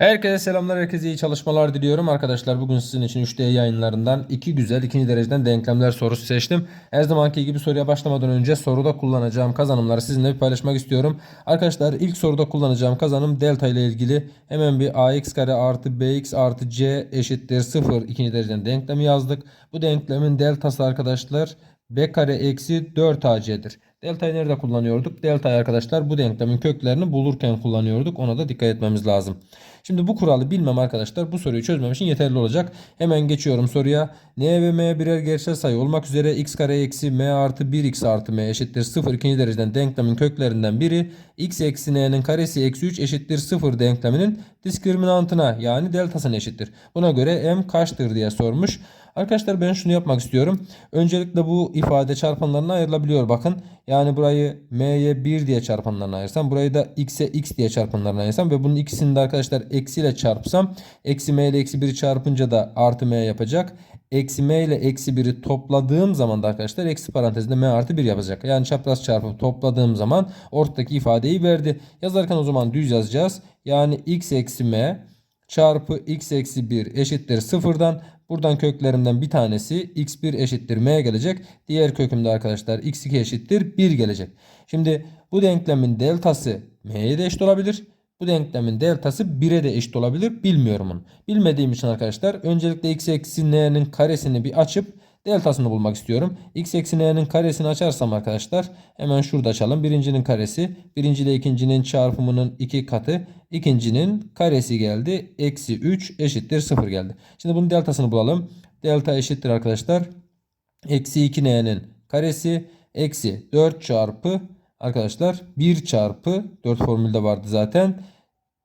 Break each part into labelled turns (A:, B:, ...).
A: Herkese selamlar, herkese iyi çalışmalar diliyorum. Arkadaşlar bugün sizin için 3D yayınlarından iki güzel ikinci dereceden denklemler sorusu seçtim. Her zamanki gibi soruya başlamadan önce soruda kullanacağım kazanımları sizinle bir paylaşmak istiyorum. Arkadaşlar ilk soruda kullanacağım kazanım delta ile ilgili. Hemen bir ax kare artı bx artı c eşittir 0 ikinci dereceden denklemi yazdık. Bu denklemin deltası arkadaşlar b kare eksi 4ac'dir. Delta'yı nerede kullanıyorduk? Delta'yı arkadaşlar bu denklemin köklerini bulurken kullanıyorduk. Ona da dikkat etmemiz lazım. Şimdi bu kuralı bilmem arkadaşlar bu soruyu çözmem için yeterli olacak. Hemen geçiyorum soruya. N ve M birer gerçel sayı olmak üzere x kare eksi m artı 1x artı m eşittir 0 ikinci dereceden denklemin köklerinden biri x eksi n'nin karesi eksi 3 eşittir 0 denkleminin diskriminantına yani deltasına eşittir. Buna göre m kaçtır diye sormuş. Arkadaşlar ben şunu yapmak istiyorum. Öncelikle bu ifade çarpanlarına ayrılabiliyor bakın. Yani burayı m'ye 1 diye çarpanlarına ayırsam burayı da x'e x diye çarpanlarına ayırsam ve bunun ikisini de arkadaşlar eksiyle çarpsam eksi m ile eksi 1'i çarpınca da artı m yapacak. Eksi m ile eksi 1'i topladığım zaman da arkadaşlar eksi parantezinde m artı 1 yapacak. Yani çapraz çarpıp topladığım zaman ortadaki ifadeyi verdi. Yazarken o zaman düz yazacağız. Yani x eksi m çarpı x eksi 1 eşittir sıfırdan. Buradan köklerimden bir tanesi x1 eşittir m gelecek. Diğer kökümde arkadaşlar x2 eşittir 1 gelecek. Şimdi bu denklemin deltası m'ye de eşit olabilir. Bu denklemin deltası 1'e de eşit olabilir. Bilmiyorum onu. Bilmediğim için arkadaşlar öncelikle x eksi n'nin karesini bir açıp deltasını bulmak istiyorum. x eksi n'nin karesini açarsam arkadaşlar hemen şurada açalım. Birincinin karesi birinci ile ikincinin çarpımının iki katı. ikincinin karesi geldi. Eksi 3 eşittir 0 geldi. Şimdi bunun deltasını bulalım. Delta eşittir arkadaşlar. Eksi 2n'nin karesi eksi 4 çarpı arkadaşlar 1 çarpı 4 formülde vardı zaten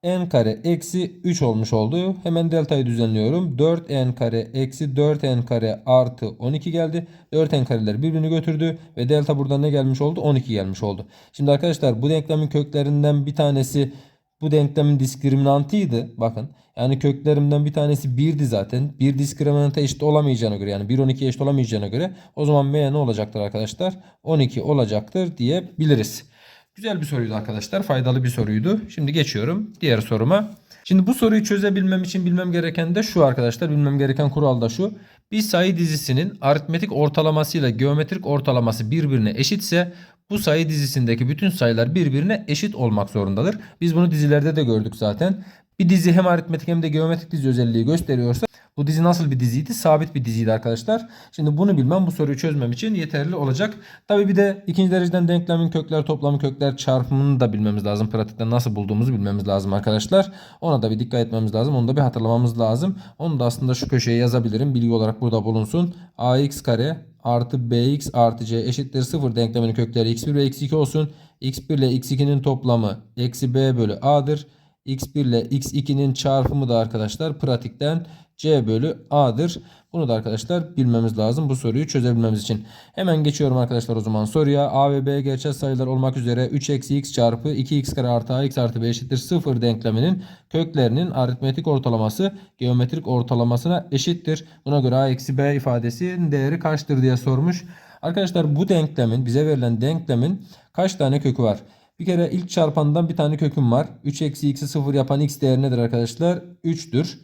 A: n kare eksi 3 olmuş oldu. Hemen deltayı düzenliyorum. 4n kare eksi 4n kare artı 12 geldi. 4n kareler birbirini götürdü. Ve delta burada ne gelmiş oldu? 12 gelmiş oldu. Şimdi arkadaşlar bu denklemin köklerinden bir tanesi bu denklemin diskriminantıydı. Bakın. Yani köklerimden bir tanesi 1'di zaten. 1 diskriminanta eşit olamayacağına göre yani 1 12 eşit olamayacağına göre o zaman m ne olacaktır arkadaşlar? 12 olacaktır diyebiliriz. Güzel bir soruydu arkadaşlar. Faydalı bir soruydu. Şimdi geçiyorum diğer soruma. Şimdi bu soruyu çözebilmem için bilmem gereken de şu arkadaşlar. Bilmem gereken kural da şu. Bir sayı dizisinin aritmetik ortalamasıyla geometrik ortalaması birbirine eşitse bu sayı dizisindeki bütün sayılar birbirine eşit olmak zorundadır. Biz bunu dizilerde de gördük zaten. Bir dizi hem aritmetik hem de geometrik dizi özelliği gösteriyorsa bu dizi nasıl bir diziydi? Sabit bir diziydi arkadaşlar. Şimdi bunu bilmem bu soruyu çözmem için yeterli olacak. Tabi bir de ikinci dereceden denklemin kökler toplamı kökler çarpımını da bilmemiz lazım. Pratikte nasıl bulduğumuzu bilmemiz lazım arkadaşlar. Ona da bir dikkat etmemiz lazım. Onu da bir hatırlamamız lazım. Onu da aslında şu köşeye yazabilirim. Bilgi olarak burada bulunsun. ax kare artı bx artı c eşittir 0 denkleminin kökleri x1 ve x2 olsun. x1 ile x2'nin toplamı eksi b bölü a'dır. X1 ile x2'nin çarpımı da arkadaşlar pratikten c bölü a'dır. Bunu da arkadaşlar bilmemiz lazım bu soruyu çözebilmemiz için. Hemen geçiyorum arkadaşlar o zaman soruya. a ve b gerçel sayılar olmak üzere 3 eksi x çarpı 2x kare artı ax artı b eşittir 0 denkleminin köklerinin aritmetik ortalaması geometrik ortalamasına eşittir. Buna göre a eksi b ifadesinin değeri kaçtır diye sormuş. Arkadaşlar bu denklemin bize verilen denklemin kaç tane kökü var? Bir kere ilk çarpandan bir tane köküm var. 3 eksi x'i 0 yapan x değeri nedir arkadaşlar? 3'tür.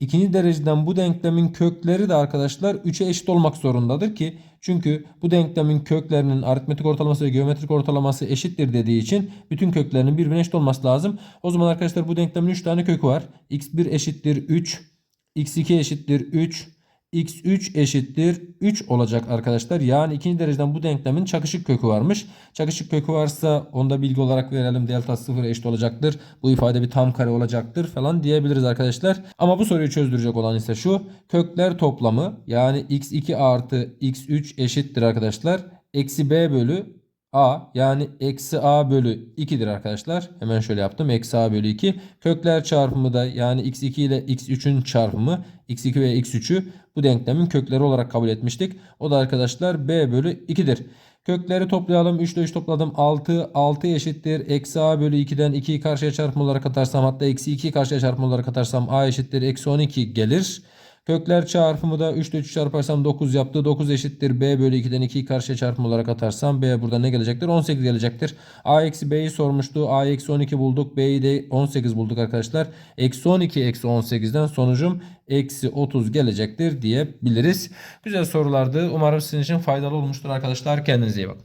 A: İkinci dereceden bu denklemin kökleri de arkadaşlar 3'e eşit olmak zorundadır ki çünkü bu denklemin köklerinin aritmetik ortalaması ve geometrik ortalaması eşittir dediği için bütün köklerinin birbirine eşit olması lazım. O zaman arkadaşlar bu denklemin 3 tane kökü var. x1 eşittir 3, x2 eşittir 3, x3 eşittir 3 olacak arkadaşlar. Yani ikinci dereceden bu denklemin çakışık kökü varmış. Çakışık kökü varsa onda bilgi olarak verelim. Delta 0 eşit olacaktır. Bu ifade bir tam kare olacaktır falan diyebiliriz arkadaşlar. Ama bu soruyu çözdürecek olan ise şu. Kökler toplamı yani x2 artı x3 eşittir arkadaşlar. Eksi b bölü a yani eksi a bölü 2'dir arkadaşlar. Hemen şöyle yaptım. Eksi a bölü 2. Kökler çarpımı da yani x2 ile x3'ün çarpımı x2 ve x3'ü bu denklemin kökleri olarak kabul etmiştik. O da arkadaşlar b bölü 2'dir. Kökleri toplayalım. 3 ile 3 topladım. 6. 6 eşittir. Eksi a bölü 2'den 2'yi karşıya çarpım olarak atarsam hatta eksi 2'yi karşıya çarpım olarak atarsam a eşittir. Eksi 12 gelir. Kökler çarpımı da 3 ile 3 çarparsam 9 yaptı. 9 eşittir B bölü 2'den 2'yi karşıya çarpım olarak atarsam B burada ne gelecektir? 18 gelecektir. A eksi B'yi sormuştu. A eksi 12 bulduk. B'yi de 18 bulduk arkadaşlar. Eksi 12 eksi 18'den sonucum eksi 30 gelecektir diyebiliriz. Güzel sorulardı. Umarım sizin için faydalı olmuştur arkadaşlar. Kendinize iyi bakın.